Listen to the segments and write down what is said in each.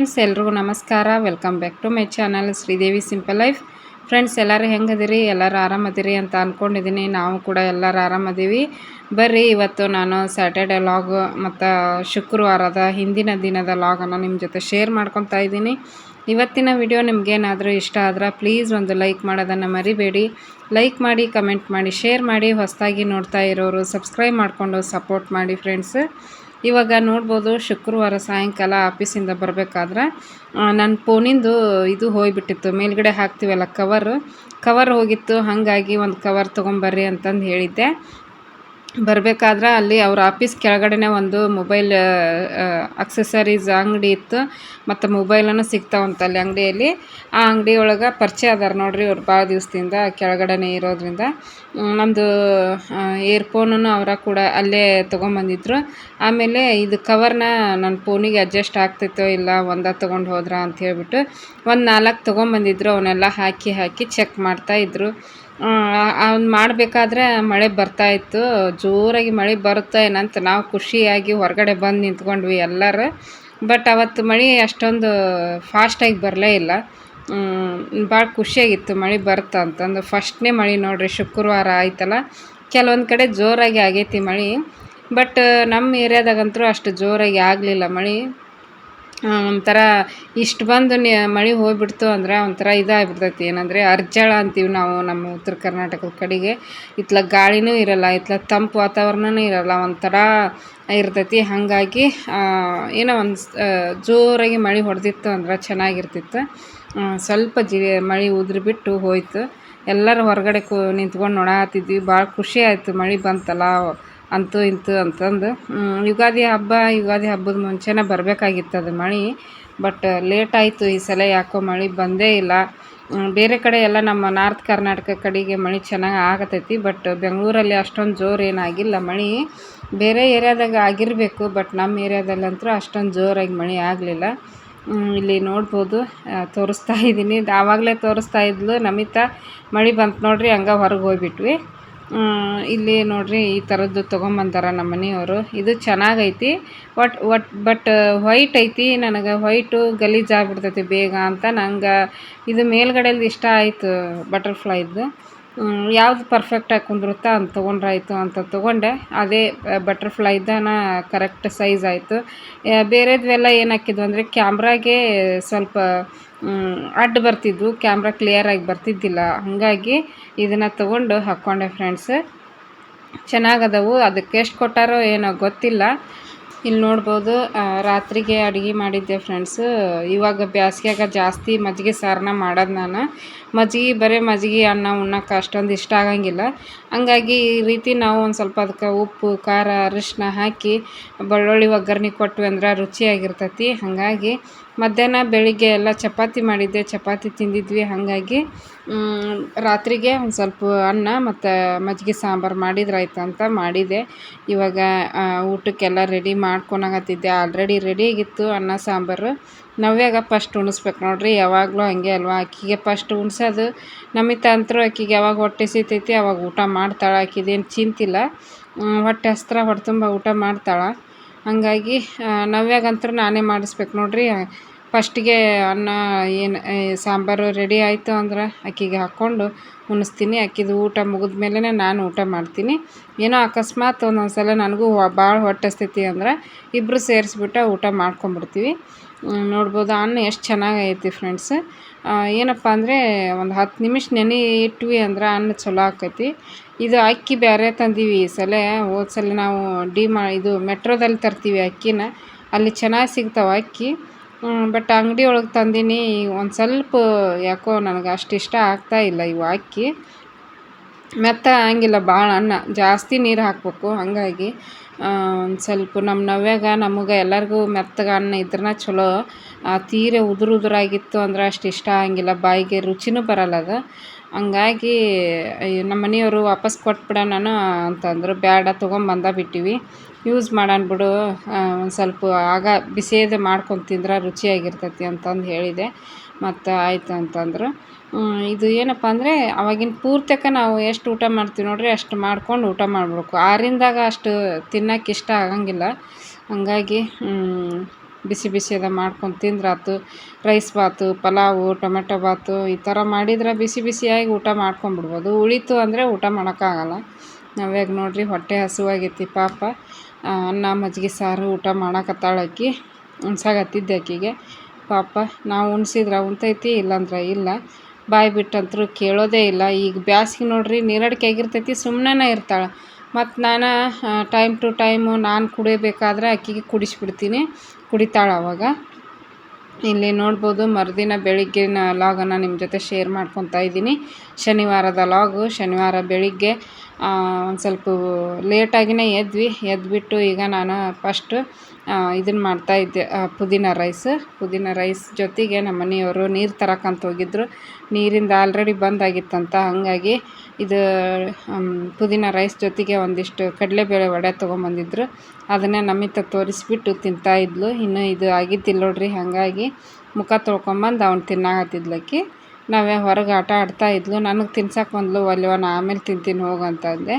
Friends, ಎಲ್ರಿಗೂ ನಮಸ್ಕಾರ. Welcome back to my channel Sridevi simple life. Friends, ಎಲ್ಲರೂ ಹೆಂಗದಿರಿ? ಎಲ್ಲರೂ ಆರಾಮದಿರಿ ಅಂತ ಅಂದ್ಕೊಂಡಿದ್ದೀನಿ ನಾವು ಕೂಡ ಎಲ್ಲರೂ ಆರಾಮದೀವಿ. ಬರ್ರಿ, ಇವತ್ತು ನಾನು ಸ್ಯಾಟರ್ಡೆ ಲಾಗ್ ಮತ್ತು ಶುಕ್ರವಾರದ ಹಿಂದಿನ ದಿನದ ಲಾಗನ್ನು ನಿಮ್ಮ ಜೊತೆ ಶೇರ್ ಮಾಡ್ಕೊತಾ ಇದ್ದೀನಿ. ಇವತ್ತಿನ ವಿಡಿಯೋ ನಿಮಗೇನಾದರೂ ಇಷ್ಟ ಆದ್ರೆ ಪ್ಲೀಸ್ ಒಂದು ಲೈಕ್ ಮಾಡೋದನ್ನು ಮರಿಬೇಡಿ. ಲೈಕ್ ಮಾಡಿ ಕಮೆಂಟ್ ಮಾಡಿ ಶೇರ್ ಮಾಡಿ, ಹೊಸದಾಗಿ ನೋಡ್ತಾ ಇರೋರು ಸಬ್ಸ್ಕ್ರೈಬ್ ಮಾಡಿಕೊಂಡು ಸಪೋರ್ಟ್ ಮಾಡಿ ಫ್ರೆಂಡ್ಸ್ ಇವಾಗ ನೋಡ್ಬೋದು ಶುಕ್ರವಾರ ಸಾಯಂಕಾಲ ಆಫೀಸಿಂದ ಬರಬೇಕಾದ್ರೆ ನನ್ನ ಫೋನಿಂದು ಇದು ಹೋಗಿಬಿಟ್ಟಿತ್ತು ಮೇಲ್ಗಡೆ ಹಾಕ್ತೀವಲ್ಲ ಕವರು ಕವರ್ ಹೋಗಿತ್ತು, ಹಾಗಾಗಿ ಒಂದು ಕವರ್ ತೊಗೊಂಬರ್ರಿ ಅಂತಂದು ಹೇಳಿದ್ದೆ. ಬರಬೇಕಾದ್ರೆ ಅಲ್ಲಿ ಅವ್ರ ಆಫೀಸ್ ಕೆಳಗಡೆನೇ ಒಂದು ಮೊಬೈಲ್ ಅಕ್ಸೆಸರೀಸ್ ಅಂಗಡಿ ಇತ್ತು. ಮತ್ತು ಮೊಬೈಲನ್ನು ಸಿಗ್ತಾವಂತ ಅಲ್ಲಿ ಅಂಗಡಿಯಲ್ಲಿ. ಆ ಅಂಗಡಿ ಒಳಗೆ ಪರಿಚಯ ಅದಾರ ನೋಡ್ರಿ ಅವ್ರು ಭಾಳ ದಿವಸದಿಂದ ಕೆಳಗಡೆ ಇರೋದ್ರಿಂದ. ನಮ್ಮದು ಏರ್ಫೋನನ್ನು ಅವರ ಕೂಡ ಅಲ್ಲೇ ತೊಗೊಂಬಂದಿದ್ರು. ಆಮೇಲೆ ಇದು ಕವರ್ನ ನನ್ನ ಫೋನಿಗೆ ಅಡ್ಜಸ್ಟ್ ಆಗ್ತೈತೋ ಇಲ್ಲ, ಒಂದ ತೊಗೊಂಡು ಹೋದ್ರ ಅಂತ ಹೇಳ್ಬಿಟ್ಟು ಒಂದು ನಾಲ್ಕು ತೊಗೊಂಬಂದಿದ್ರು. ಅವನ್ನೆಲ್ಲ ಹಾಕಿ ಹಾಕಿ ಚೆಕ್ ಮಾಡ್ತಾಯಿದ್ರು ಅವ್ನು ಮಾಡಬೇಕಾದ್ರೆ ಮಳೆ ಬರ್ತಾ ಇತ್ತು. ಜೋರಾಗಿ ಮಳೆ ಬರುತ್ತೆ ಏನಂತ ನಾವು ಖುಷಿಯಾಗಿ ಹೊರಗಡೆ ಬಂದು ನಿಂತ್ಕೊಂಡ್ವಿ ಎಲ್ಲರೂ. ಬಟ್ ಅವತ್ತು ಮಳೆ ಅಷ್ಟೊಂದು ಫಾಸ್ಟಾಗಿ ಬರಲೇ ಇಲ್ಲ. ಭಾಳ ಖುಷಿಯಾಗಿತ್ತು ಮಳೆ ಬರುತ್ತೆ ಅಂತಂದು. ಫಸ್ಟ್ನೇ ಮಳೆ ನೋಡಿರಿ, ಶುಕ್ರವಾರ ಆಯ್ತಲ್ಲ. ಕೆಲವೊಂದು ಕಡೆ ಜೋರಾಗಿ ಆಗೈತಿ ಮಳೆ. ಬಟ್ ನಮ್ಮ ಏರಿಯಾದಾಗಂತೂ ಅಷ್ಟು ಜೋರಾಗಿ ಆಗಲಿಲ್ಲ ಮಳೆ. ಒಂಥರ ಇಷ್ಟು ಬಂದು ಮಳೆ ಹೋಗ್ಬಿಡ್ತು ಅಂದ್ರೆ ಒಂಥರ ಇದಾಗ್ಬಿಡ್ತೈತಿ. ಏನಂದರೆ ಅರ್ಜಳ ಅಂತೀವಿ ನಾವು ನಮ್ಮ ಉತ್ತರ ಕರ್ನಾಟಕದ ಕಡೆಗೆ. ಇತ್ಲ ಗಾಳಿನೂ ಇರಲ್ಲ, ಇತ್ಲ ತಂಪು ವಾತಾವರಣನೂ ಇರಲ್ಲ, ಒಂಥರ ಇರ್ತೈತಿ. ಹಾಗಾಗಿ ಏನೋ ಒಂದು ಜೋರಾಗಿ ಮಳೆ ಹೊಡೆದಿತ್ತು ಅಂದ್ರೆ ಚೆನ್ನಾಗಿರ್ತಿತ್ತು. ಸ್ವಲ್ಪ ಜಿ, ಮಳೆ ಉದುರಿ ಬಿಟ್ಟು ಹೋಯ್ತು. ಎಲ್ಲರೂ ಹೊರಗಡೆ ಕೂ, ನಿಂತ್ಕೊಂಡು ನೋಡಾತಿದ್ವಿ. ಭಾಳ ಖುಷಿ ಆಯಿತು ಮಳೆ ಬಂತಲ್ಲ. ಅಂತೂ ಇಂತು ಅಂತಂದು. ಯುಗಾದಿ ಹಬ್ಬ, ಯುಗಾದಿ ಹಬ್ಬದ ಮುಂಚೆನೇ ಬರಬೇಕಾಗಿತ್ತು ಅದು ಮಳೆ. ಬಟ್ ಲೇಟ್ ಆಯಿತು ಈ ಸಲ ಯಾಕೋ ಮಳೆ ಬಂದೇ ಇಲ್ಲ. ಬೇರೆ ಕಡೆ ಎಲ್ಲ ನಮ್ಮ ನಾರ್ತ್ ಕರ್ನಾಟಕ ಕಡೆಗೆ ಮಳೆ ಚೆನ್ನಾಗಿ ಆಗತೈತಿ. ಬಟ್ ಬೆಂಗಳೂರಲ್ಲಿ ಅಷ್ಟೊಂದು ಜೋರು ಏನಾಗಿಲ್ಲ ಮಳೆ. ಬೇರೆ ಏರಿಯಾದಾಗ ಆಗಿರಬೇಕು, ಬಟ್ ನಮ್ಮ ಏರಿಯಾದಲ್ಲಂತೂ ಅಷ್ಟೊಂದು ಜೋರಾಗಿ ಮಳೆ ಆಗಲಿಲ್ಲ. ಇಲ್ಲಿ ನೋಡ್ಬೋದು ತೋರಿಸ್ತಾ ಇದ್ದೀನಿ ಆವಾಗಲೇ ತೋರಿಸ್ತಾ ಇದ್ಲು ನಮಿತಾ. ಮಳೆ ಬಂತು ನೋಡ್ರಿ, ಹಂಗೆ ಹೊರಗೆ ಹೋಗ್ಬಿಟ್ವಿ. ಇಲ್ಲಿ ನೋಡ್ರಿ ಈ ಥರದ್ದು ತೊಗೊಂಬಂದಾರ ನಮ್ಮ ಮನೆಯವರು. ಇದು ಚೆನ್ನಾಗೈತಿ. ಒಟ್ ಒಟ್, ಬಟ್ ವೈಟ್ ಐತಿ. ನನಗೆ ವೈಟು ಗಲೀಜು ಆಗ್ಬಿಡ್ತೈತಿ ಬೇಗ ಅಂತ ನಂಗೆ ಇದು ಮೇಲ್ಗಡೆದು ಇಷ್ಟ ಆಯಿತು ಬಟರ್ಫ್ಲೈದು ಯಾವ್ದು ಪರ್ಫೆಕ್ಟಾಗಿ ಕುಂದಿರುತ್ತೋ ಅಂತ ತೊಗೊಂಡ್ರಾಯ್ತು ಅಂತ ತೊಗೊಂಡೆ. ಅದೇ ಬಟರ್ಫ್ಲೈದನ ಕರೆಕ್ಟ್ ಸೈಜ್ ಆಯಿತು. ಬೇರೆದ್ವೆಲ್ಲ ಏನು ಹಾಕಿದ್ವು ಅಂದರೆ ಕ್ಯಾಮ್ರಾಗೆ ಸ್ವಲ್ಪ ಅಡ್ಡ ಬರ್ತಿದ್ವು. ಕ್ಯಾಮ್ರಾ ಕ್ಲಿಯರಾಗಿ ಬರ್ತಿದ್ದಿಲ್ಲ. ಹಾಗಾಗಿ ಇದನ್ನು ತೊಗೊಂಡು ಹಾಕ್ಕೊಂಡೆ ಫ್ರೆಂಡ್ಸ್ ಚೆನ್ನಾಗದವು. ಅದಕ್ಕೆ ಎಷ್ಟು ಕೊಟ್ಟಾರೋ ಏನೋ ಗೊತ್ತಿಲ್ಲ. ಇಲ್ಲಿ ನೋಡ್ಬೋದು ರಾತ್ರಿಗೆ ಅಡುಗೆ ಮಾಡಿದ್ದೆ ಫ್ರೆಂಡ್ಸ್ ಇವಾಗ ಬ್ಯಾಸ್ಗ್ಯಾಗ ಜಾಸ್ತಿ ಮಜ್ಜಿಗೆ ಸಾರನ್ನ ಮಾಡೋದು ನಾನು. ಮಜ್ಜಿಗೆ, ಬರೀ ಮಜ್ಜಿಗೆ, ಅನ್ನ, ಉಣ್ಣಕ್ಕೆ ಅಷ್ಟೊಂದು ಇಷ್ಟ ಆಗಂಗಿಲ್ಲ. ಹಂಗಾಗಿ ಈ ರೀತಿ ನಾವು ಒಂದು ಸ್ವಲ್ಪ ಅದಕ್ಕೆ ಉಪ್ಪು, ಖಾರ ಅರಿಶಿನ ಹಾಕಿ ಬೆಳ್ಳುಳ್ಳಿ ಒಗ್ಗರಣೆ ಕೊಟ್ವಿ ಅಂದ್ರೆ ರುಚಿಯಾಗಿರ್ತೈತಿ. ಹಾಗಾಗಿ ಮಧ್ಯಾಹ್ನ ಬೆಳಿಗ್ಗೆ ಎಲ್ಲ ಚಪಾತಿ ಮಾಡಿದ್ದೆ, ಚಪಾತಿ ತಿಂದಿದ್ವಿ. ಹಾಗಾಗಿ ರಾತ್ರಿಗೆ ಒಂದು ಸ್ವಲ್ಪ ಅನ್ನ ಮತ್ತು ಮಜ್ಜಿಗೆ ಸಾಂಬಾರು ಮಾಡಿದ್ರಾಯ್ತು ಅಂತ ಮಾಡಿದೆ. ಇವಾಗ ಊಟಕ್ಕೆಲ್ಲ ರೆಡಿ ಮಾಡ್ಕೊಳಕತ್ತಿದ್ದೆ ಆಲ್ರೆಡಿ ರೆಡಿ ಆಗಿತ್ತು ಅನ್ನ ಸಾಂಬಾರು. ನವ್ಯಾಗ ಫಸ್ಟ್ ಉಣಿಸ್ಬೇಕು ನೋಡ್ರಿ, ಯಾವಾಗಲೂ ಹಂಗೆ ಅಲ್ವಾ? ಅಕ್ಕಿಗೆ ಫಸ್ಟ್ ಉಣ್ಸೋದು ನಮಿತ ಅಂತರೂ ಆಕಿಗೆ ಯಾವಾಗ ಹೊಟ್ಟೆ ಸಿತೈತಿ ಅವಾಗ ಊಟ ಮಾಡ್ತಾಳೆ. ಆಕಿದೇನು ಚಿಂತಿಲ್ಲ. ಹೊಟ್ಟೆ ಹಸ್ತ್ರ, ಹೊಟ್ಟೆ ತುಂಬ ಊಟ ಮಾಡ್ತಾಳೆ. ಹಾಗಾಗಿ ನವ್ಯಾಗಂತೂ ನಾನೇ ಮಾಡಿಸ್ಬೇಕು ನೋಡ್ರಿ. ಫಸ್ಟಿಗೆ ಅನ್ನ ಏನು ಸಾಂಬಾರು ರೆಡಿ ಆಯಿತು ಅಂದ್ರೆ ಅಕ್ಕಿಗೆ ಹಾಕ್ಕೊಂಡು ಉಣಿಸ್ತೀನಿ. ಆಕಿದು ಊಟ ಮುಗಿದ ಮೇಲೆ ನಾನು ಊಟ ಮಾಡ್ತೀನಿ. ಏನೋ ಅಕಸ್ಮಾತ್ ಒಂದೊಂದು ಸಲ ನನಗೂ ಭಾಳ ಹೊಟ್ಟೆ ಹಸ್ತೈತಿ ಅಂದ್ರೆ ಇಬ್ಬರು ಸೇರಿಸ್ಬಿಟ್ಟು ಊಟ ಮಾಡ್ಕೊಂಬಿಡ್ತೀವಿ. ನೋಡ್ಬೋದು ಅನ್ನ ಎಷ್ಟು ಚೆನ್ನಾಗೈತಿ ಫ್ರೆಂಡ್ಸ್. ಏನಪ್ಪ ಅಂದರೆ ಒಂದು ಹತ್ತು ನಿಮಿಷ ನೆನೆ ಇಟ್ವಿ ಅಂದ್ರೆ ಅನ್ನ ಚಲೋ ಆಕೈತಿ. ಇದು ಅಕ್ಕಿ ಬೇರೆ ತಂದೀವಿ ಈ ಸಲ. ಹೋದ್ಸಲ ನಾವು ಡಿ ಮಾ, ಇದು ಮೆಟ್ರೋದಲ್ಲಿ ತರ್ತೀವಿ ಅಕ್ಕಿನ. ಅಲ್ಲಿ ಚೆನ್ನಾಗಿ ಸಿಗ್ತಾವೆ ಅಕ್ಕಿ. ಬಟ್ ಅಂಗಡಿ ಒಳಗೆ ತಂದೀನಿ. ಒಂದು ಸ್ವಲ್ಪ ಯಾಕೋ ನನಗೆ ಅಷ್ಟು ಇಷ್ಟ ಆಗ್ತಾ ಇಲ್ಲ ಇವು ಅಕ್ಕಿ. ಮೆತ್ತ ಹಂಗಿಲ್ಲ ಭಾಳ ಅನ್ನ. ಜಾಸ್ತಿ ನೀರು ಹಾಕಬೇಕು ಹಾಗಾಗಿ. ಒಂದು ಸ್ವಲ್ಪ ನಮ್ಮ ನವ್ಯಾಗ, ನಮಗೆ ಎಲ್ಲರಿಗೂ ಮೆತ್ತಗೆ ಅನ್ನ ಇದ್ರನ್ನ ಚಲೋ. ತೀರೆ ಉದುರು ಉದುರಾಗಿತ್ತು ಅಂದ್ರೆ ಅಷ್ಟು ಇಷ್ಟ ಆಗಂಗಿಲ್ಲ. ಬಾಯಿಗೆ ರುಚಿನೂ ಬರಲ್ಲ ಅದು. ಹಂಗಾಗಿ ನಮ್ಮ ಮನೆಯವರು ವಾಪಸ್ ಕೊಟ್ಬಿಡೋಣ ಅಂತಂದರು. ಬೇಡ ತೊಗೊಂಬಂದ ಬಿಟ್ಟಿವಿ. ಯೂಸ್ ಮಾಡೋಣ ಬಿಡು. ಒಂದು ಸ್ವಲ್ಪ ಆಗ ಬಿಸಿಯದು ಮಾಡ್ಕೊಂಡು ತಿಂದ್ರೆ ರುಚಿಯಾಗಿರ್ತೈತಿ ಅಂತಂದು ಹೇಳಿದೆ. ಮತ್ತು ಆಯಿತು ಅಂತಂದರು. ಇದು ಏನಪ್ಪ ಅಂದರೆ ಅವಾಗಿನ ಪೂರ್ತಕ ನಾವು ಎಷ್ಟು ಊಟ ಮಾಡ್ತೀವಿ ನೋಡ್ರಿ ಅಷ್ಟು ಮಾಡ್ಕೊಂಡು ಊಟ ಮಾಡಬೇಕು. ಆರಿಂದಾಗ ಅಷ್ಟು ತಿನ್ನಕ್ಕೆ ಇಷ್ಟ ಆಗಂಗಿಲ್ಲ. ಹಂಗಾಗಿ ಬಿಸಿ ಬಿಸಿ ಅದ ಮಾಡ್ಕೊಂಡು ತಿಂದ್ರಾತು ರೈಸ್ ಬಾತು, ಪಲಾವು, ಟೊಮೆಟೊ ಬಾತು ಈ ಥರ ಮಾಡಿದ್ರೆ ಬಿಸಿ ಬಿಸಿಯಾಗಿ ಊಟ ಮಾಡ್ಕೊಂಬಿಡ್ಬೋದು ಉಳಿತು ಅಂದರೆ ಊಟ ಮಾಡೋಕ್ಕಾಗಲ್ಲ. ನಾವ್ಯಾಗ ನೋಡಿರಿ ಹೊಟ್ಟೆ ಹಸುವಾಗೈತಿ ಪಾಪ. ಅನ್ನ, ಮಜ್ಜಿಗೆ, ಸಾರು ಊಟ ಮಾಡೋಕತ್ತಾಳಕ್ಕಿ ಉಣ್ಸಾಕತ್ತಿದ್ದೆ ಆಕಿಗೆ ಪಾಪ, ನಾವು ಉಣ್ಸಿದ್ರೆ ಉಣ್ತೈತಿ, ಇಲ್ಲಾಂದ್ರೆ ಇಲ್ಲ. ಬಾಯಿ ಬಿಟ್ಟಂತರೂ ಕೇಳೋದೇ ಇಲ್ಲ. ಈಗ ಬ್ಯಾಸಿಗೆ ನೋಡ್ರಿ, ನೀರಡಿಕೆ ಆಗಿರ್ತೈತಿ ಸುಮ್ಮನೆ ಇರ್ತಾಳೆ. ಮತ್ತು ನಾನು ಟೈಮ್ ಟು ಟೈಮು ನಾನು ಕುಡಿಬೇಕಾದ್ರೆ ಆಕೆಗೆ ಕುಡಿಸ್ಬಿಡ್ತೀನಿ. ಕುಡಿತಾಳೆ ಅವಾಗ. ಇಲ್ಲಿ ನೋಡ್ಬೋದು ಮರುದಿನ ಬೆಳಿಗ್ಗಿನ ಲಾಗನ್ನು ನಿಮ್ಮ ಜೊತೆ ಶೇರ್ ಮಾಡ್ಕೊತಾ ಇದ್ದೀನಿ. ಶನಿವಾರದ ಲಾಗು ಶನಿವಾರ ಬೆಳಿಗ್ಗೆ ಒಂದು ಸ್ವಲ್ಪ ಲೇಟಾಗಿನೇ ಎದ್ವಿ. ಎದ್ಬಿಟ್ಟು ಈಗ ನಾನು ಫಸ್ಟು ಇದನ್ನು ಮಾಡ್ತಾಯಿದ್ದೆ ಪುದೀನ ರೈಸ್ ಪುದೀನ ರೈಸ್ ಜೊತೆಗೆ ನಮ್ಮ ಮನೆಯವರು ನೀರು ತರಕ್ಕಂತ ಹೋಗಿದ್ರು. ನೀರಿಂದ ಆಲ್ರೆಡಿ ಬಂದಾಗಿತ್ತಂತ ಹಾಗಾಗಿ ಇದು ಪುದೀನ ರೈಸ್ ಜೊತೆಗೆ ಒಂದಿಷ್ಟು ಕಡಲೆಬೇಳೆ ವಡೆ ತೊಗೊಂಬಂದಿದ್ರು. ಅದನ್ನೇ ನಮ್ಮಿತ್ತ ತೋರಿಸ್ಬಿಟ್ಟು ತಿಂತಾಯಿದ್ಲು ಇನ್ನೂ ಇದು ಆಗಿದ್ದಿಲ್ಲ ನೋಡಿರಿ, ಹಾಗಾಗಿ ಮುಖ ತೊಳ್ಕೊಂಬಂದು ಅವ್ನು ತಿನ್ನಾಕತ್ತಿದ್ಲಕ್ಕಿ ನಾವೇ ಹೊರಗೆ ಆಟ ಆಡ್ತಾ ಇದ್ಲು. ನನಗೆ ತಿನ್ಸಕ್ಕೆ ಬಂದ್ಲು ಒಲ್ವ ನಾ ಆಮೇಲೆ ತಿಂತೀನಿ, ಹೋಗು ಅಂತಂದೆ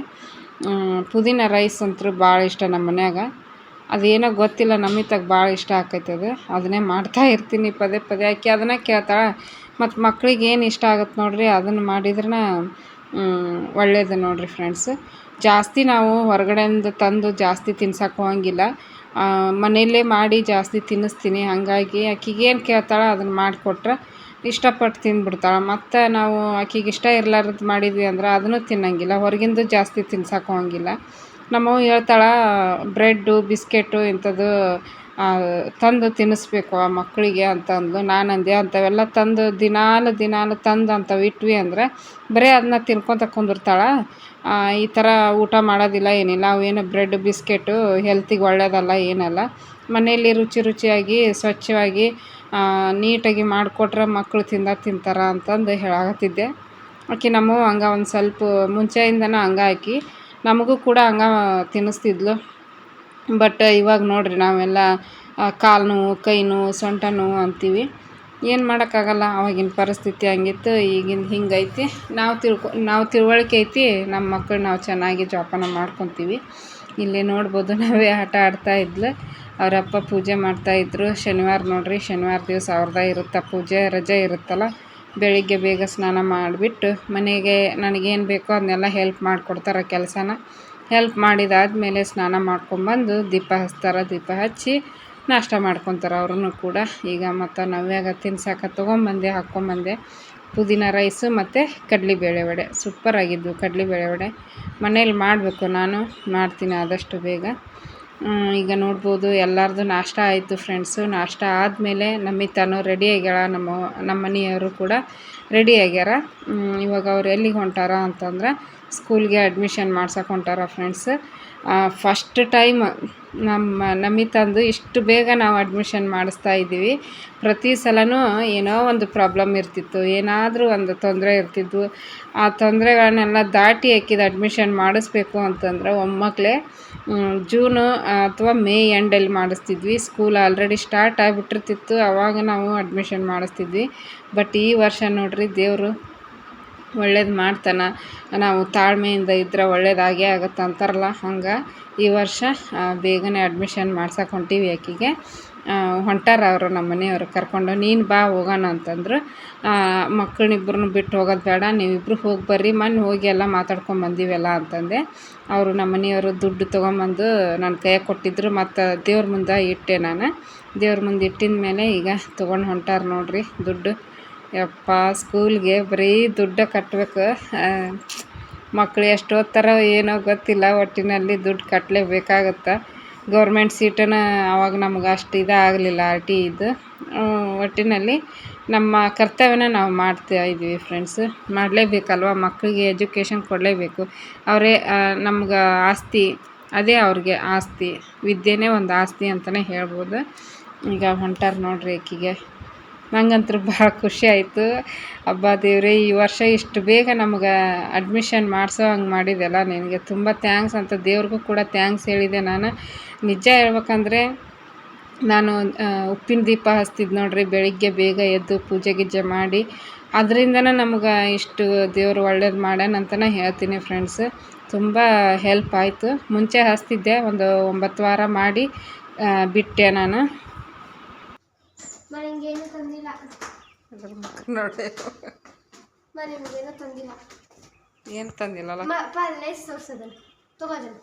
ಪುದೀನ ರೈಸ್ ಅಂತೂ ಭಾಳ ಇಷ್ಟ ನಮ್ಮ ಮನ್ಯಾಗ. ಅದೇನೋ ಗೊತ್ತಿಲ್ಲ, ನಮಿತಾಗ ಭಾಳ ಇಷ್ಟ ಆಕೈತೆ ಅದು. ಅದನ್ನೇ ಮಾಡ್ತಾ ಇರ್ತೀನಿ, ಪದೇ ಪದೇ. ಆಕೆ ಅದನ್ನ ಕೇಳ್ತಾಳೆ ಮತ್ತು ಮಕ್ಳಿಗೆ ಏನು ಇಷ್ಟ ಆಗುತ್ತೆ ನೋಡಿರಿ ಅದನ್ನು ಮಾಡಿದ್ರೆ ಒಳ್ಳೇದು ನೋಡಿರಿ ಫ್ರೆಂಡ್ಸ್. ಜಾಸ್ತಿ ನಾವು ಹೊರಗಡೆಯಿಂದ ತಂದು ಜಾಸ್ತಿ ತಿನ್ಸಕ್ಕೆ ಹೋಗಂಗಿಲ್ಲ. ಮನೆಯಲ್ಲೇ ಮಾಡಿ ಜಾಸ್ತಿ ತಿನ್ನಿಸ್ತೀನಿ, ಹಾಗಾಗಿ ಆಕಿಗೇನು ಕೇಳ್ತಾಳೆ ಅದನ್ನು ಮಾಡಿಕೊಟ್ರೆ ಇಷ್ಟಪಟ್ಟು ತಿಂದ್ಬಿಡ್ತಾಳೆ ಮತ್ತು ನಾವು ಆಕಿಗೆ ಇಷ್ಟ ಇರ್ಲಾರ್ದು ಮಾಡಿದ್ವಿ ಅಂದ್ರೆ ಅದನ್ನು ತಿನ್ನಂಗಿಲ್ಲ. ಹೊರಗಿಂದು ಜಾಸ್ತಿ ತಿನ್ಸಕ್ಕೆ ಹೋಗಂಗಿಲ್ಲ ನಮ್ಮವ್ವ ಹೇಳ್ತಾಳೆ, ಬ್ರೆಡ್ಡು ಬಿಸ್ಕೆಟು ಇಂಥದ್ದು ತಂದು ತಿನ್ನಿಸ್ಬೇಕು ಆ ಮಕ್ಕಳಿಗೆ ಅಂತಂದು. ನಾನು ಅಂದೆ, ಅಂಥವೆಲ್ಲ ತಂದು ದಿನಾಲು ದಿನಾಲು ತಂದು ಅಂಥವು ಇಟ್ವಿ ಅಂದರೆ ಬರೀ ಅದನ್ನ ತಿನ್ಕೊತ ಕುಂದಿರ್ತಾಳೆ. ಈ ಥರ ಊಟ ಮಾಡೋದಿಲ್ಲ ಏನಿಲ್ಲ. ಅವೇನು ಬ್ರೆಡ್ ಬಿಸ್ಕೆಟು ಹೆಲ್ತಿಗೆ ಒಳ್ಳೆಯದಲ್ಲ ಏನಲ್ಲ. ಮನೆಯಲ್ಲಿ ರುಚಿ ರುಚಿಯಾಗಿ, ಸ್ವಚ್ಛವಾಗಿ ನೀಟಾಗಿ ಮಾಡಿಕೊಟ್ರೆ ಮಕ್ಕಳು ತಿಂದಾಗ ತಿಂತಾರ ಅಂತಂದು ಹೇಳಾಕತ್ತಿದ್ದೆ. ಆಕೆ ನಮ್ಮವ್ವ ಹಂಗೆ ಒಂದು ಸ್ವಲ್ಪ ಮುಂಚೆಯಿಂದನೂ ಹಂಗೆ ಆಕಿ. ನಮಗೂ ಕೂಡ ಹಂಗೆ ತಿನ್ನಿಸ್ತಿದ್ಲು. ಬಟ್ ಇವಾಗ ನೋಡಿರಿ ನಾವೆಲ್ಲ ಕಾಲು ನೋವು, ಕೈ ನೋವು, ಸೊಂಟ ನೋವು ಅಂತೀವಿ. ಏನು ಮಾಡೋಕ್ಕಾಗಲ್ಲ, ಅವಾಗಿನ ಪರಿಸ್ಥಿತಿ ಹಂಗಿತ್ತು ಈಗಿನ ಹಿಂಗೈತಿ ನಾವು ತಿಳ್ಕೊ, ನಾವು ತಿಳುವಳಿಕೆ ಐತಿ ನಮ್ಮ ಮಕ್ಕಳು ನಾವು ಚೆನ್ನಾಗಿ ಜೋಪಾನ ಮಾಡ್ಕೊತೀವಿ. ಇಲ್ಲಿ ನೋಡ್ಬೋದು, ನಾವೇ ಆಟ ಆಡ್ತಾ ಇದ್ಲು. ಅವರಪ್ಪ ಪೂಜೆ ಮಾಡ್ತಾಯಿದ್ರು ಶನಿವಾರ ನೋಡಿರಿ, ಶನಿವಾರ ದಿವಸ ಅವ್ರದ್ದೇ ಇರುತ್ತೆ ಪೂಜೆ, ರಜೆ ಇರುತ್ತಲ್ಲ. ಬೆಳಿಗ್ಗೆ ಬೇಗ ಸ್ನಾನ ಮಾಡಿಬಿಟ್ಟು ಮನೆಗೆ ನನಗೇನು ಬೇಕೋ ಅದನ್ನೆಲ್ಲ ಹೆಲ್ಪ್ ಮಾಡಿಕೊಡ್ತಾರೆ ಕೆಲಸನ. ಹೆಲ್ಪ್ ಮಾಡಿದಾದಮೇಲೆ ಸ್ನಾನ ಮಾಡ್ಕೊಂಬಂದು ದೀಪ ಹಚ್ತಾರೆ. ದೀಪ ಹಚ್ಚಿ ನಾಷ್ಟ ಮಾಡ್ಕೊತಾರೆ ಅವ್ರೂ ಕೂಡ. ಈಗ ಮತ್ತು ನವ್ಯಾಗ ತಿನ್ಸಾಕ ತೊಗೊಂಬಂದೆ ಹಾಕ್ಕೊಂಬಂದೆ ಪುದೀನ ರೈಸು ಮತ್ತು ಕಡಲೆಬೇಳೆ ವಡೆ. ಸೂಪರಾಗಿದ್ದು ಕಡಲೆಬೇಳೆ ವಡೆ. ಮನೇಲಿ ಮಾಡಬೇಕು ನಾನು. ಮಾಡ್ತೀನಿ ಆದಷ್ಟು ಬೇಗ. ಈಗ ನೋಡ್ಬೋದು, ಎಲ್ಲರದು ನಾಷ್ಟ ಆಯಿತು ಫ್ರೆಂಡ್ಸು ನಾಷ್ಟ ಆದಮೇಲೆ ನಮ್ಮಿತಾನು ರೆಡಿ ಆಗ್ಯಾಳ, ನಮ್ಮ ನಮ್ಮ ಮನೆಯವರು ಕೂಡ ರೆಡಿ ಆಗ್ಯಾರ. ಇವಾಗ ಅವ್ರು ಎಲ್ಲಿಗೆ ಹೊಂಟಾರ ಅಂತಂದ್ರೆ ಸ್ಕೂಲ್ಗೆ ಅಡ್ಮಿಷನ್ ಮಾಡ್ಸಕ್ಕೆ ಹೊಂಟಾರ ಫ್ರೆಂಡ್ಸ್ ಫಸ್ಟ್ ಟೈಮ್ ನಮ್ಮ ನಮಿತಂದು ಇಷ್ಟು ಬೇಗ ನಾವು ಅಡ್ಮಿಷನ್ ಮಾಡಿಸ್ತಾ ಇದ್ದೀವಿ. ಪ್ರತಿ ಸಲವೂ ಏನೋ ಒಂದು ಪ್ರಾಬ್ಲಮ್ ಇರ್ತಿತ್ತು. ಏನಾದರೂ ಒಂದು ತೊಂದರೆ ಇರ್ತಿದ್ವು ಆ ತೊಂದರೆಗಳನ್ನೆಲ್ಲ ದಾಟಿ ಹಾಕಿದ ಅಡ್ಮಿಷನ್ ಮಾಡಿಸ್ಬೇಕು ಅಂತಂದ್ರೆ ಒಮ್ಮಕ್ಕಳೇ ಜೂನು ಅಥವಾ ಮೇ ಎಂಡಲ್ಲಿ ಮಾಡಿಸ್ತಿದ್ವಿ. ಸ್ಕೂಲ್ ಆಲ್ರೆಡಿ ಸ್ಟಾರ್ಟ್ ಆಗಿಬಿಟ್ಟಿರ್ತಿತ್ತು. ಆವಾಗ ನಾವು ಅಡ್ಮಿಷನ್ ಮಾಡಿಸ್ತಿದ್ವಿ. ಬಟ್ ಈ ವರ್ಷ ನೋಡಿರಿ ದೇವರು ಒಳ್ಳೇದು ಮಾಡ್ತಾನೆ. ನಾವು ತಾಳ್ಮೆಯಿಂದ ಇದ್ರೆ ಒಳ್ಳೇದಾಗೇ ಆಗುತ್ತೆ ಅಂತಾರಲ್ಲ ಹಂಗೆ. ಈ ವರ್ಷ ಬೇಗನೆ ಅಡ್ಮಿಷನ್ ಮಾಡ್ಸಕ್ಕೆ ಹೊಂಟೀವಿ ಆಕೆಗೆ. ಹೊಂಟಾರ ಅವರು ನಮ್ಮ ಮನೆಯವರು ಕರ್ಕೊಂಡು, ನೀನು ಬಾ, ಹೋಗೋಣ ಅಂತಂದರು. ಮಕ್ಕಳನ್ನಿಬ್ಬರನ್ನು ಬಿಟ್ಟು ಹೋಗೋದು ಬೇಡ ನೀವಿಬ್ಬರು ಹೋಗಿ ಬರ್ರಿ ಮೊನ್ನೆ ಹೋಗಿ ಎಲ್ಲ ಮಾತಾಡ್ಕೊಂಡು ಬಂದೀವಲ್ಲ ಅಂತಂದೆ. ಅವರು ನಮ್ಮ ಮನೆಯವರು ದುಡ್ಡು ತೊಗೊಂಬಂದು ನನ್ನ ಕೈಯಾಗೆ ಕೊಟ್ಟಿದ್ರು, ಮತ್ತು ದೇವ್ರ ಮುಂದೆ ಇಟ್ಟೆ ನಾನು. ದೇವ್ರ ಮುಂದೆ ಇಟ್ಟಿದ ಮೇಲೆ ಈಗ ತೊಗೊಂಡು ಹೊಂಟಾರ ನೋಡಿರಿ ದುಡ್ಡು. ಯಪ್ಪ ಸ್ಕೂಲ್ಗೆ ಬರೀ ದುಡ್ಡು ಕಟ್ಟಬೇಕು ಮಕ್ಕಳು ಎಷ್ಟು ಓದ್ತಾರೋ ಏನೋ ಗೊತ್ತಿಲ್ಲ, ಒಟ್ಟಿನಲ್ಲಿ ದುಡ್ಡು ಕಟ್ಟಲೇಬೇಕಾಗತ್ತೆ ಗೌರ್ಮೆಂಟ್ ಸೀಟನ್ನು ಆವಾಗ ನಮ್ಗೆ ಅಷ್ಟು ಇದಾಗಲಿಲ್ಲ ಆರ್ ಟಿ ಇದು. ಒಟ್ಟಿನಲ್ಲಿ ನಮ್ಮ ಕರ್ತವ್ಯನ ನಾವು ಮಾಡ್ತಾ ಇದ್ದೀವಿ ಫ್ರೆಂಡ್ಸ್ ಮಾಡಲೇಬೇಕಲ್ವ? ಮಕ್ಕಳಿಗೆ ಎಜುಕೇಷನ್ ಕೊಡಲೇಬೇಕು. ಅವರೇ ನಮ್ಗೆ ಆಸ್ತಿ, ಅದೇ ಅವ್ರಿಗೆ ಆಸ್ತಿ. ವಿದ್ಯೆನೇ ಒಂದು ಆಸ್ತಿ ಅಂತಲೇ ಹೇಳ್ಬೋದು. ಈಗ ಹೊಂಟಾರ ನೋಡ್ರಿ ಆಕಿಗೆ ನಂಗಂತೂ ಭಾಳ ಖುಷಿ ಆಯಿತು. ಹಬ್ಬ ದೇವರೇ, ಈ ವರ್ಷ ಇಷ್ಟು ಬೇಗ ನಮ್ಗೆ ಅಡ್ಮಿಷನ್ ಮಾಡಿಸೋ ಹಂಗೆ ಮಾಡಿದೆಲ್ಲ ನಿನಗೆ. ತುಂಬ ಥ್ಯಾಂಕ್ಸ್ ಅಂತ ದೇವ್ರಿಗೂ ಕೂಡ ಥ್ಯಾಂಕ್ಸ್ ಹೇಳಿದೆ ನಾನು. ನಿಜ ಹೇಳ್ಬೇಕಂದ್ರೆ, ನಾನು ಉಪ್ಪಿನ ದೀಪ ಹಚ್ತಿದ್ದು ನೋಡ್ರಿ, ಬೆಳಿಗ್ಗೆ ಬೇಗ ಎದ್ದು ಪೂಜೆ ಗೀಜೆ ಮಾಡಿ, ಅದರಿಂದನೇ ನಮ್ಗೆ ಇಷ್ಟು ದೇವರು ಒಳ್ಳೇದು ಮಾಡ್ಯಾನ ಅಂತಲೇ ಹೇಳ್ತೀನಿ ಫ್ರೆಂಡ್ಸ್ ತುಂಬ ಹೆಲ್ಪ್ ಆಯಿತು. ಮುಂಚೆ ಹಚ್ತಿದ್ದೆ, ಒಂದು ಒಂಬತ್ತು ವಾರ ಮಾಡಿ ಬಿಟ್ಟೆ ನಾನು. ನನಗೇನು ತಂದಿಲ್ಲ. ಎಲ್ಲರ ಮುಖ ನೋಡಿ ನಾನು ನಿಮಗೇನು ತಂದಿಲ್ಲ. ಏನು ತಂದಿಲ್ಲಲ್ಲ ಮ- ಬಾ ಲೇಸ್ ತೋರ್ಸೋದನ್ನ ತಗೋದನ್ನ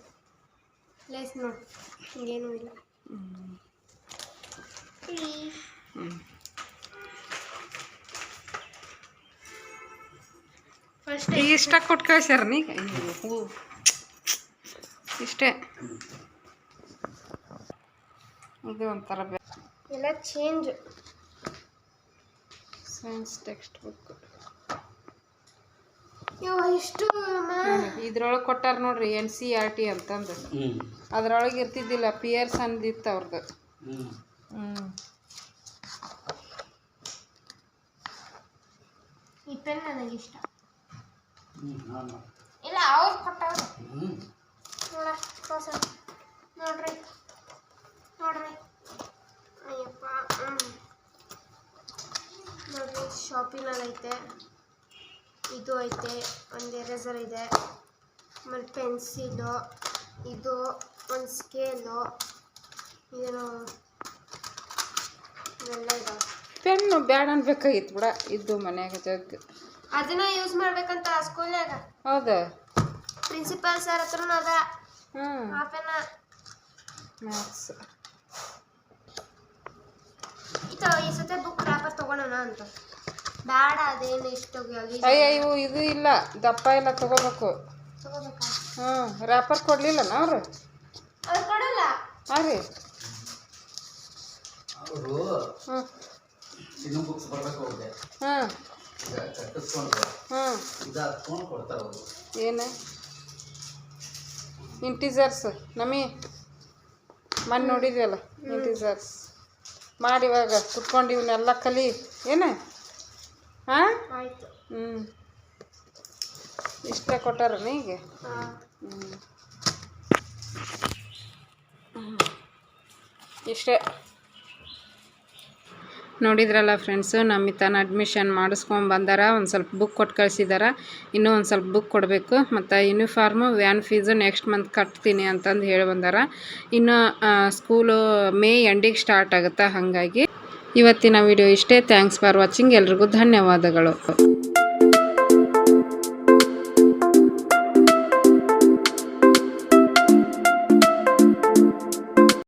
ಲೇಸ್ ನೋಡು. ಹಿಂಗೇನೂ ಇಲ್ಲ. ಹ್ಞೂ ಫಸ್ಟ್ ಇಷ್ಟ ಕೊಟ್ಟು ಕಳ್ಸ್ಯಾರ ನೀ? ಇಷ್ಟೇ. ಇದು ಒಂಥರ ಬೆ- ಎಲ್ಲ ಚೇಂಜ್ ಸೈನ್ಸ್ ಟೆಕ್ಸ್ಟ್ ಬುಕ್ ಎಷ್ಟು ಇದ್ರೊಳಗೆ ಕೊಟ್ಟಾರ ನೋಡ್ರಿ ಎನ್ ಸಿ ಆರ್ ಟಿ ಅಂತಂದು. ಅದ್ರೊಳಗೆ ಇರ್ತಿದ್ದಿಲ್ಲ ಪಿ ಎರ್ಸ್ ಅಂದಿತ್ತು ಅವ್ರದ್ದು ಹ್ಞೂ ಈ ಪೆನ್ ನನಗೆ ಇಷ್ಟ. ಇಲ್ಲ ಅವ್ರು ಕೊಟ್ಟವ್ರು. ನೋಡ ಹೊಸ ನೋಡ್ರಿ. ನೋಡ್ರಿ. ಅಯ್ಯಪ್ಪ ಶಾಪಿಂಗ್ ಶಾಪಿನಲ್ಲಿ ಐತೆ. ಇದು ಐತೆ ಒಂದು ಎರೇಸರ್ ಇದೆ. ಆಮೇಲೆ ಪೆನ್ಸಿಲು ಇದು ಒಂದು ಸ್ಕೇಲು ಏನು ಇವೆಲ್ಲ ಇದಾವೆ. ಪೆನ್ನು ಬ್ಯಾಡ ಅನ್ಬೇಕಾಗಿತ್ತು ಬಿಡ ಇದ್ದು ಮನ್ಯಾಗ ಜಗ್. ಅದನ್ನ ಯೂಸ್ ಮಾಡ್ಬೇಕಂತ ಸ್ಕೂಲ್ನಾಗ ಹೌದಾ? ಪ್ರಿನ್ಸಿಪಾಲ್ ಸರ್ ಹತ್ರನೂ ಅದ. ಹ್ಞೂ ಪೆನ್ನ ಮ್ಯಾಥ್ಸ್ ಇದು ಈ ಸತಿ ಬುಕ್ ರ್ಯಾಪರ್ ತಗೊಳೋಣ ಅಂತ. ಬೇಡ ಅದೇನು ಇಷ್ಟು ಅಯ್ಯ ಇವು ಇದು ಇಲ್ಲ ದಪ್ಪ ಇಲ್ಲ ತಗೋಬೇಕು. ತಗೋಬೇಕಾ? ಹ್ಞೂ ರ್ಯಾಪರ್ ಕೊಡಲಿಲ್ಲ ಅವ್ರು? ಅವ್ರು ಕೊಡಲ್ಲ. ಹಾಂ ರೀ. ಅವರು ಹ್ಞೂ ಇನ್ನೂ ಬುಕ್ಸ್ ಬರ್ಬೇಕು ಅವ್ರಿಗೆ. ಹಾಂ. ಈಗ ಕಟ್ಟಿಸ್ಕೊಂಡು ಹಾಂ. ಇದು ಹತ್ಕೊಂಡು ಕೊಡ್ತಾರೆ ಅವರು. ಏನು? ಇಂಟಿಸರ್ಸ್ ನಮಿ ಮನೆ ನೋಡಿದ್ಯಲ್ಲ ಇಂಟಿಸರ್ಸ್ ಮಾಡಿ ಇವಾಗ ಕುತ್ಕೊಂಡು ಇವನ್ನೆಲ್ಲ ಕಲಿ. ಏನು? ಹಾಂ ಆಯ್ತು. ಹ್ಞೂ ಇಷ್ಟ ಕೊಟ್ಟಾರ ನೀಗೆ. ಹ್ಞೂ ಇಷ್ಟೇ. ನೋಡಿದ್ರಲ್ಲ ಫ್ರೆಂಡ್ಸು ನಮ್ಮ ತನ ಅಡ್ಮಿಷನ್ ಮಾಡಿಸ್ಕೊಂಡು ಬಂದಾರ, ಒಂದು ಸ್ವಲ್ಪ ಬುಕ್ ಕೊಟ್ಟು ಕಳಿಸಿದಾರ. ಇನ್ನೂ ಒಂದು ಸ್ವಲ್ಪ ಬುಕ್ ಕೊಡಬೇಕು. ಮತ್ತು uniform van fees next month ಕಟ್ತೀನಿ ಅಂತಂದು ಹೇಳಿ ಬಂದಾರ. ಇನ್ನು ಸ್ಕೂಲು ಮೇ ಎಂಡಿಗೆ ಸ್ಟಾರ್ಟ್ ಆಗುತ್ತೆ ಹಾಗಾಗಿ ಇವತ್ತಿನ ವಿಡಿಯೋ ಇಷ್ಟೇ. ಥ್ಯಾಂಕ್ಸ್ ಫಾರ್ ವಾಚಿಂಗ್ ಎಲ್ರಿಗೂ ಧನ್ಯವಾದಗಳು.